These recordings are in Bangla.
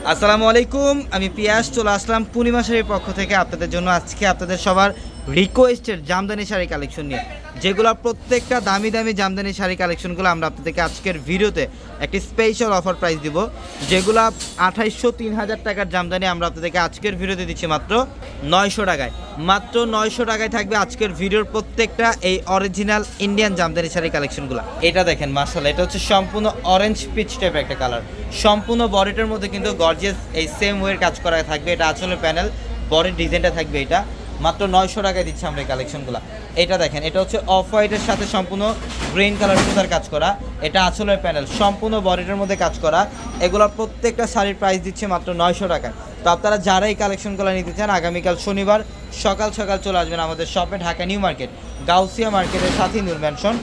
আসসালামু আলাইকুম আমি পিয়াস চলে আসলাম পূর্ণিমা পক্ষ থেকে আপনাদের জন্য। আজকে আপনাদের সবার রিকোয়েস্টের জামদানি শাড়ি কালেকশন নিয়ে। যেগুলো প্রত্যেকটা দামি দামি জামদানি শাড়ি কালেকশনগুলো আমরা আপনাদেরকে আজকের ভিডিওতে একটি স্পেশাল অফার প্রাইস দিব, যেগুলো আঠাইশশো তিন হাজার টাকার জামদানি আমরা আপনাদেরকে আজকের ভিডিওতে দিচ্ছি মাত্র নয়শো টাকায়। মাত্র নয়শো টাকায় থাকবে আজকের ভিডিওর প্রত্যেকটা এই অরিজিনাল ইন্ডিয়ান জামদানি শাড়ি কালেকশনগুলো এটা দেখেন মার্শাল এটা হচ্ছে সম্পূর্ণ অরেঞ্জ পিচ টাইপের একটা কালার সম্পূর্ণ বডিটার মধ্যে কিন্তু গর্জিয়াস এই সেম ওয়ের কাজ করা থাকবে। এটা আসলে প্যানেল বডির ডিজাইনটা থাকবে এটা। মাত্র নয়শো টাকায় দিচ্ছি আমরা এই কালেকশনগুলো এটা দেখেন, এটা হচ্ছে অফ হোয়াইটের সাথে সম্পূর্ণ গ্রিন কালার সুতার কাজ করা। এটা আঁচলের প্যানেল, সম্পূর্ণ বডিটার মধ্যে কাজ করা। এগুলো প্রত্যেকটা শাড়ির প্রাইস দিচ্ছে মাত্র নয়শো টাকায়। তো আপনারা যারা এই কালেকশনগুলো নিতে চান, আগামীকাল শনিবার সকাল সকাল চলে আসবেন আমাদের শপে ঢাকা নিউ মার্কেট, গাউসিয়া মার্কেটের সাথেই নূর ম্যানশন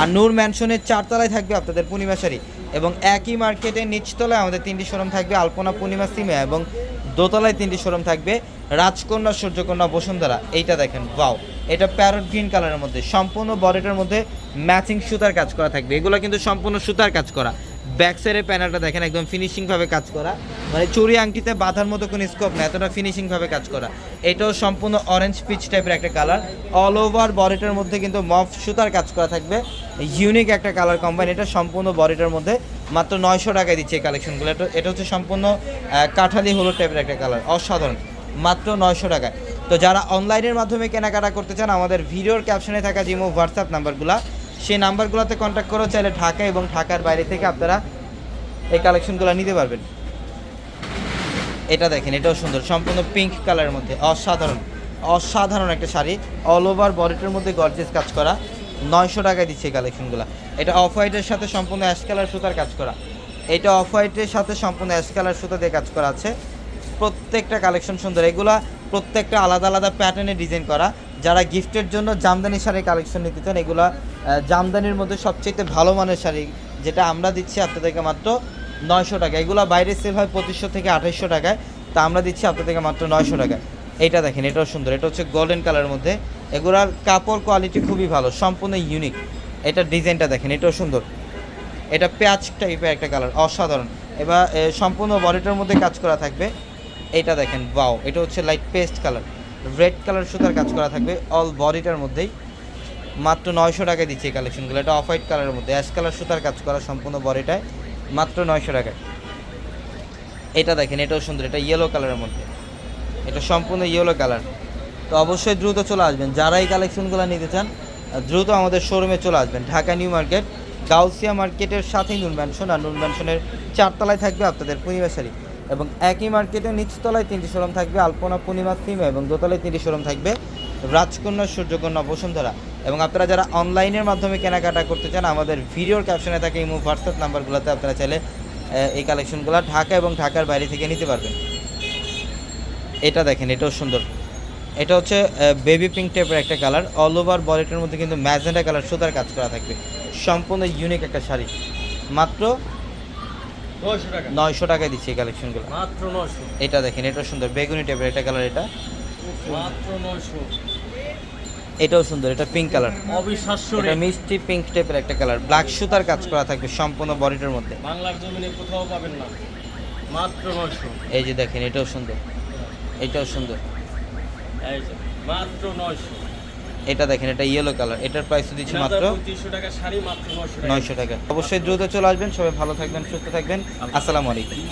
আর নূর ম্যানশনের চারতলায় থাকবে আপনাদের পূর্ণিমা শাড়ি। এবং একই মার্কেটের নিচতলায় আমাদের তিনটি শোরুম থাকবে আলপনা পূর্ণিমা সিমে এবং দোতলায় তিনটি শোরুম থাকবে রাজকন্যা, সূর্যকন্যা, বসুন্ধরা। এইটা দেখেন বাও এটা প্যারট গ্রিন কালারের মধ্যে, সম্পূর্ণ বডিটার মধ্যে ম্যাচিং সুতার কাজ করা থাকবে। এগুলো কিন্তু সম্পূর্ণ সুতার কাজ করা। ব্যাক সাইডের প্যানেলটা দেখেন, একদম ফিনিশিংভাবে কাজ করা। মানে চুরি আংটিতে বাঁধার মতো কোনো স্কোপ না এতটা ফিনিশিংভাবে কাজ করা। এটাও সম্পূর্ণ অরেঞ্জ পিচ টাইপের একটা কালার অল ওভার বডিটার মধ্যে কিন্তু মফ সুতার কাজ করা থাকবে। ইউনিক একটা কালার কম্বাইন এটা সম্পূর্ণ বডিটার মধ্যে। মাত্র নয়শো টাকায় দিচ্ছে এই কালেকশনগুলো এটা এটা হচ্ছে সম্পূর্ণ কাঠালি হলুদ টাইপের একটা কালার অসাধারণ। মাত্র নয়শো টাকায়। তো যারা অনলাইনের মাধ্যমে কেনাকাটা করতে চান, আমাদের ভিডিওর ক্যাপশনে থাকা জিমো হোয়াটসঅ্যাপ নাম্বারগুলো সেই নাম্বারগুলোতে কন্ট্যাক্ট করে, চাইলে ঢাকা এবং ঢাকার বাইরে থেকে আপনারা এই কালেকশনগুলো নিতে পারবেন। এটা দেখেন, এটাও সুন্দর। সম্পূর্ণ পিঙ্ক কালারের মধ্যে। অসাধারণ অসাধারণ একটা শাড়ি। অল ওভার বডিটার মধ্যে গর্জেস কাজ করা। নয়শো টাকায় দিচ্ছে এই কালেকশনগুলো এটা অফ হোয়াইটের সাথে সম্পূর্ণ অ্যাশ কালার সুতার কাজ করা। এটা অফ হোয়াইটের সাথে সম্পূর্ণ অ্যাশ কালার সুতা দিয়ে কাজ করা আছে। প্রত্যেকটা কালেকশন সুন্দর। এগুলা প্রত্যেকটা আলাদা আলাদা প্যাটার্নে ডিজাইন করা। যারা গিফটের জন্য জামদানি শাড়ির কালেকশন নিতে চান, এগুলা জামদানির মধ্যে সবচেয়ে ভালো মানের শাড়ি, যেটা আমরা দিচ্ছি আপনাদেরকে মাত্র নয়শো টাকা। এগুলো বাইরে সেল হয় পঁচিশশো থেকে আঠাইশশো টাকায়। তা আমরা দিচ্ছি আপনাদেরকে মাত্র নয়শো টাকায়। এইটা দেখেন, এটাও সুন্দর। এটা হচ্ছে গোল্ডেন কালারের মধ্যে। এগুলার কাপড় কোয়ালিটি খুবই ভালো, সম্পূর্ণ ইউনিক এটা ডিজাইনটা দেখেন, এটাও সুন্দর। এটা প্যাচ টাইপের একটা কালার অসাধারণ। এবার সম্পূর্ণ বডিটার মধ্যে কাজ করা থাকবে। এটা দেখেন বাও এটা হচ্ছে light paste colour red colour সুতার কাজ করা থাকবে অল বডিটার মধ্যেই। মাত্র নয়শো টাকায় দিচ্ছে এই কালেকশনগুলো এটা অফ হোয়াইট কালারের মধ্যে। অ্যাশ কালার সুতার কাজ করা সম্পূর্ণ বডিটায় মাত্র নয়শো টাকায়। এটা দেখেন, এটাও সুন্দর, এটা ইয়েলো কালারের মধ্যে। এটা সম্পূর্ণ ইয়েলো কালার তো অবশ্যই দ্রুত চলে আসবেন। যারা এই কালেকশনগুলো নিতে চান দ্রুত আমাদের শোরুমে চলে আসবেন। ঢাকা নিউ মার্কেট, গাউসিয়া মার্কেটের সাথেই নুন ম্যানশন আর নুন ম্যানশনের চারতলায় থাকবে আপনাদের পূর্ণিমা শাড়ি। এবং একই মার্কেটের নিচতলায় তিনটি শোরুম থাকবে, আলপনা, পূর্ণিমা, সিমা এবং দোতলায় তিনটি শোরুম থাকবে রাজকন্যা, সূর্যকন্যা, বসুন্ধরা। এবং আপনারা যারা অনলাইনের মাধ্যমে কেনাকাটা করতে চান আমাদের ভিডিওর ক্যাপশনে থাকে ইমো হোয়াটসঅ্যাপ নাম্বারগুলোতে আপনারা চাইলে এই কালেকশনগুলো ঢাকা এবং ঢাকার বাইরে থেকে নিতে পারবেন। এটা দেখেন এটাও সুন্দর। এটা হচ্ছে বেবি পিঙ্ক টাইপের একটা কালার অল ওভার বলেটের মধ্যে কিন্তু ম্যাজেন্টা কালার সুতার কাজ করা থাকবে। সম্পূর্ণ ইউনিক একটা শাড়ি। মাত্র নয়শো টাকায় দিচ্ছে এই কালেকশনগুলো মাত্র নয়শো। এটা দেখেন এটাও সুন্দর। বেগুনি টাইপের একটা কালার এটা। মাত্র নয়শো। এটাও সুন্দর এটা পিঙ্ক কালার অবিশ্বাস্য এটা মিষ্টি পিঙ্ক টাইপের একটা কালার ব্ল্যাক সুতার কাজ করা থাকবে সম্পূর্ণ বডিটার মধ্যে। বাংলার জমিনে কোথাও পাবেন না। মাত্র নয়শো। এই যে দেখেন এটাও সুন্দর। এটাও সুন্দর। এই যে মাত্র নয়শো। এটা দেখেন এটা ইয়েলো কালার এটার প্রাইস দিচ্ছি মাত্র পঁয়ত্রিশশো টাকা শাড়ি মাত্র নয়শো টাকা। নয়শো টাকা। অবশ্যই দ্রুত চলে আসবেন। সবাই ভালো থাকবেন সুস্থ থাকবেন। আসসালামু আলাইকুম।